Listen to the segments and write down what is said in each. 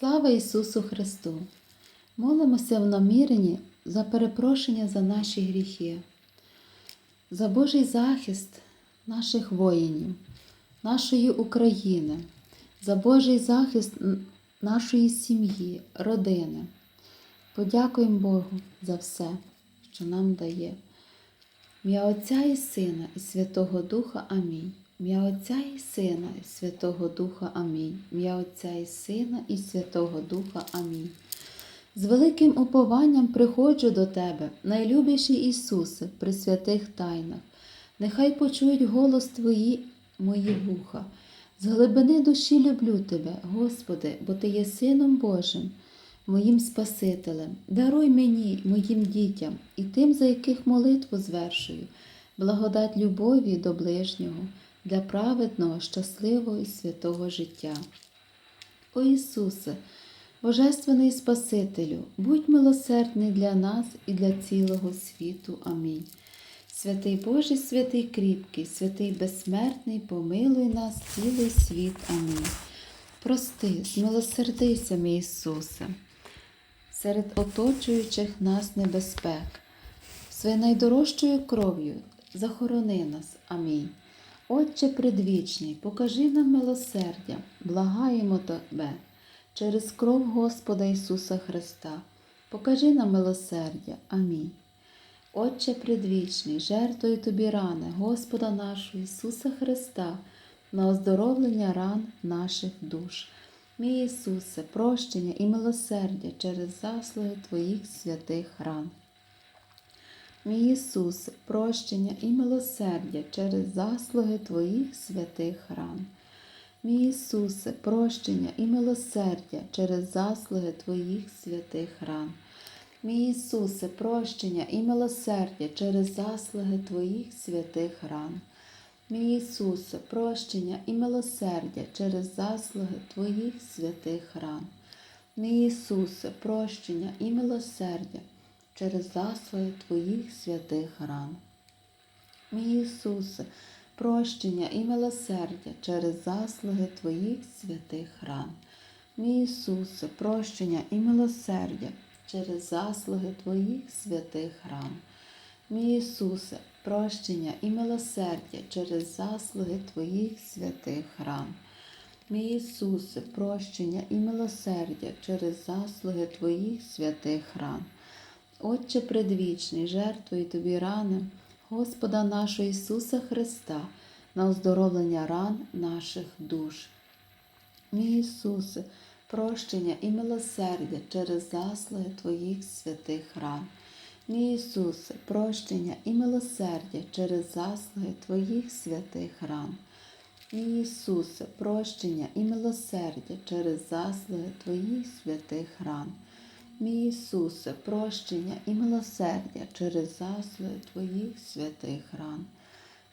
Слава Ісусу Христу! Молимося в наміренні за перепрошення за наші гріхи, за Божий захист наших воїнів, нашої України, за Божий захист нашої сім'ї, родини. Подякуємо Богу за все, що нам дає. В Отця і Сина і Святого Духа Амінь. В Ім'я Отця і Сина і Святого Духа Амінь. В Ім'я Отця і Сина і Святого Духа Амінь. З великим упованням приходжу до Тебе, найлюбіший Ісусе, при святих тайнах. Нехай почують голос Твої, мої вуха. З глибини душі люблю Тебе, Господи, бо Ти є Сином Божим, моїм Спасителем. Даруй мені, моїм дітям і тим, за яких молитву звершую, благодать любові до ближнього, для праведного, щасливого і святого життя. О Ісусе, Божественний Спасителю, будь милосердний для нас і для цілого світу. Амінь. Святий Божий, святий кріпкий, святий безсмертний, помилуй нас цілий світ. Амінь. Прости, змилосердися, мій Ісусе, серед оточуючих нас небезпек, своєю найдорожчою кров'ю захорони нас. Амінь. Отче предвічний, покажи нам милосердя, благаємо Тебе через кров Господа Ісуса Христа. Покажи нам милосердя. Амінь. Отче предвічний, жертвою Тобі рани Господа нашого Ісуса Христа на оздоровлення ран наших душ. Мій Ісусе, прощення і милосердя через заслуги Твоїх святих ран. Мій Ісусе, прощення і милосердя через заслуги Твоїх святих ран. Мій Ісусе, прощення і милосердя через заслуги Твоїх святих ран. Мій Ісусе, прощення і милосердя через заслуги Твоїх святих ран. Мій Ісусе, прощення і милосердя через заслуги Твоїх святих ран. Мій Ісусе, прощення і милосердя через заслуги Твоїх святих ран. Мій Ісусе, прощення і милосердя через заслуги Твоїх святих ран. Мій Ісусе, прощення і милосердя через заслуги Твоїх святих ран. Мій Ісусе, прощення і милосердя через заслуги Твоїх святих ран. Мій Ісусе, прощення і милосердя через заслуги Твоїх святих ран. Отче предвічний, жертвою Тобі рани, Господа нашого Ісуса Христа, на оздоровлення ран наших душ. Мій Ісусе, прощення і милосердя через заслуги Твоїх святих ран. Мій Ісусе, прощення і милосердя через заслуги Твоїх святих ран. Мій Ісусе, прощення і милосердя через заслуги Твоїх святих ран. Мій Ісусе, прощення і милосердя через заслуги Твоїх святих ран.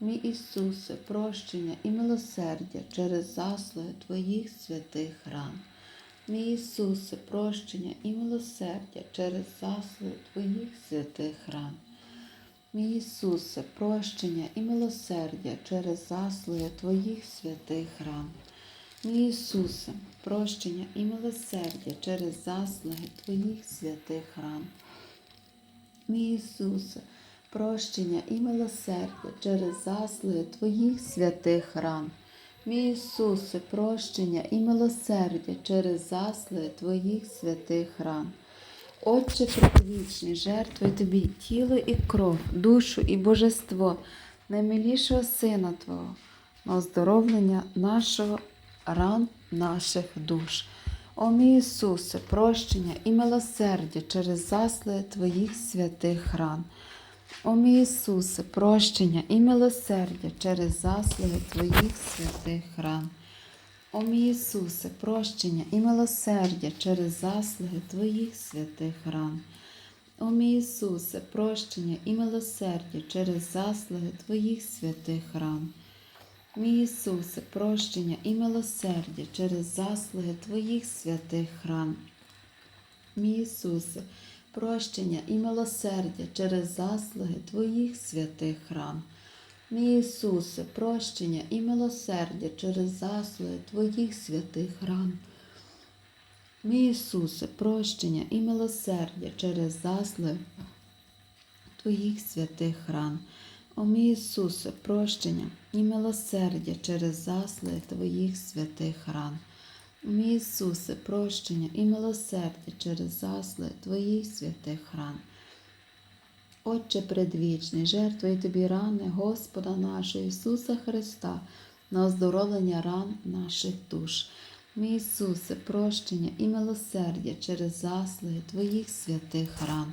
Мій Ісусе, прощення і милосердя через заслуги Твоїх святих ран. Мій Ісусе, прощення і милосердя через заслуги Твоїх святих ран. Мій Ісусе, прощення і милосердя через заслуги Твоїх святих ран. Ісусе, прощення і милосердя через заслуги Твоїх святих ран. Мій Ісусе, прощення і милосердя через заслуги Твоїх святих ран. Мій Ісусе, прощення і милосердя через заслуги Твоїх святих ран. Отче предвічний, жертвуй Тобі тіло і кров, душу і божество, наймилішого Сина Твого, на оздоровлення нашого ран наших душ. О мій Ісусе, прощення і милосердя через заслуги Твоїх святих ран. О мій Ісусе, прощення і милосердя через заслуги Твоїх святих ран. О мій Ісусе, прощення і милосердя через заслуги Твоїх святих ран. О мій Ісусе, прощення і милосердя через заслуги Твоїх святих ран. Мій Ісусе, прощення і милосердя через заслуги Твоїх святих ран. Мій Ісусе, прощення і милосердя через заслуги Твоїх святих ран. Мій Ісусе, прощення і милосердя через заслуги Твоїх святих ран. Мій Ісусе, прощення і милосердя через заслив Твоїх святих ран. О мій Ісусе, прощення і милосердя через заслив Твоїх святих ран. Мій Ісусе, прощення і милосердя через заслив Твоїх святих ран. Отче предвічний, жертвуй тобі рани Господа нашого Ісуса Христа на оздоровлення ран наших душ. Мій Ісусе, прощення і милосердя через заслуги Твоїх святих ран.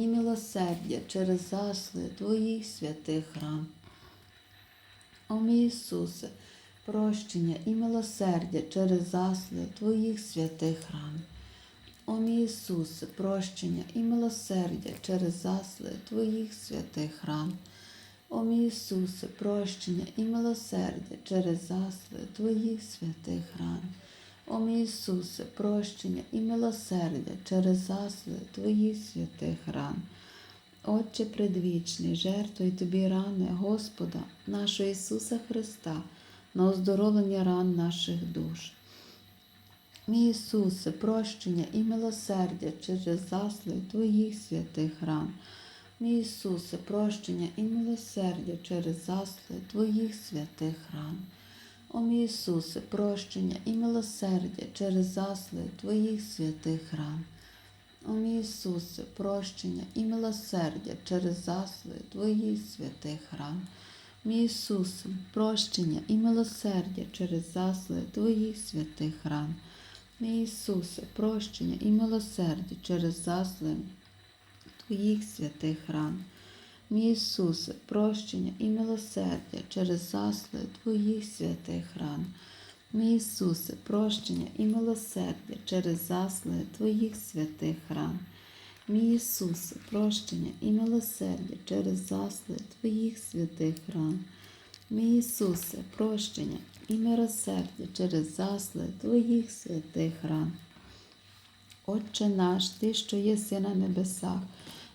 і милосердя через заслуги Твоїх святих ран. О мій Ісусе, прощення і милосердя через заслуги Твоїх святих ран. О мій Ісусе, прощення і милосердя через заслуги Твоїх святих ран. О мій Ісусе, прощення і милосердя через заслуги Твоїх святих ран. О Ісусе, прощення і милосердя через заслуги Твоїх святих ран. Отче предвічний, жертвуй тобі рани Господа, нашого Ісуса Христа, на оздоровлення ран наших душ. Мій Ісусе, прощення і милосердя через заслуги Твоїх святих ран. Мій Ісусе, прощення і милосердя через заслуги Твоїх святих ран. О мій Ісусе, прощення і милосердя через заслуги Твоїх святих ран. О мій Ісусе, прощення і милосердя через заслуги Твоїх святих ран. Мій Ісусе, прощення і милосердя через заслуги Твоїх святих ран. Мій Ісусе, прощення і милосердя через заслуги Твоїх святих ран. Мій Ісусе, прощення і милосердя через заслуги Твоїх святих ран. Мій Ісусе, прощення і милосердя через заслуги Твоїх святих ран. Мій Ісусе, прощення і милосердя через заслуги Твоїх святих ран. Мій Ісусе, прощення і милосердя через заслуги Твоїх святих ран. Отче наш, Ти, що єси на небесах,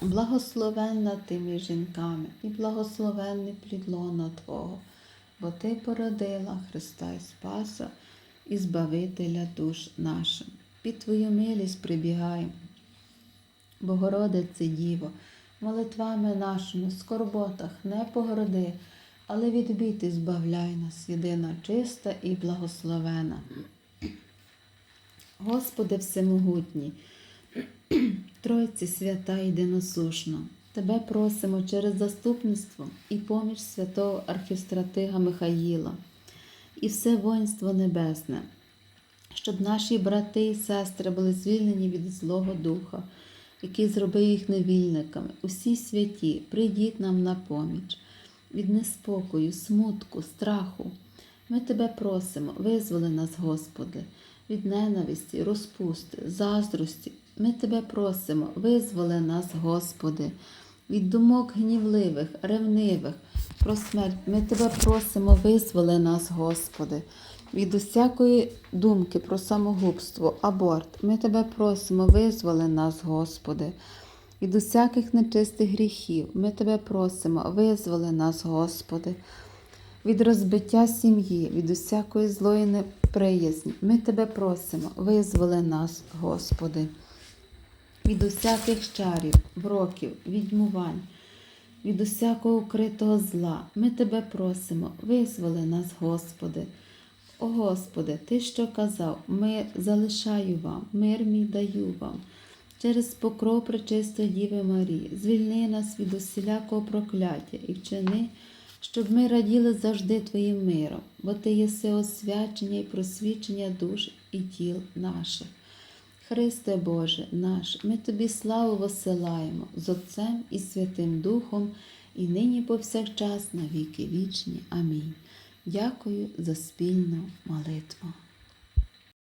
благословенна ти між жінками і благословенний плід лона Твого, бо Ти породила Христа і Спаса і Збавителя душ нашим. Під Твою милість прибігаємо. Богородице Діво, молитвами нашими, в скорботах не погороди, але відбити збавляй нас, єдина чиста і благословена. Господи Всемогутній, Тройці свята і єдиносушна, Тебе просимо через заступництво і поміч святого архістратига Михаїла і все воїнство небесне, щоб наші брати і сестри були звільнені від Злого Духа, який зробив їх невільниками. Усі святі, прийдіть нам на поміч, від неспокою, смутку, страху. Ми Тебе просимо, визволи нас, Господи, від ненависті, розпусти, заздрості. Ми Тебе просимо, визволи нас, Господи, від думок гнівливих, ревнивих, про смерть. Ми Тебе просимо, визволи нас, Господи, від усякої думки про самогубство, аборт. Ми Тебе просимо, визволи нас, Господи. Від усяких нечистих гріхів ми Тебе просимо, визволи нас, Господи від розбиття сім'ї, від усякої злої неприязні. Ми Тебе просимо, визволи нас, Господи, від усяких чарів, броків, відьмувань, від усякого укритого зла. Ми Тебе просимо, визволи нас, Господи. О Господи, Ти що казав, мир залишаю вам, мир мій даю вам. через покров Пречистої Діви Марії, звільни нас від усілякого прокляття і вчини, щоб ми раділи завжди Твоїм миром, бо Ти єси освячення і просвічення душ і тіл наших. Христе Боже наш, ми Тобі славу висилаємо з Отцем і Святим Духом, і нині повсякчас на віки вічні. Амінь. Дякую за спільну молитву.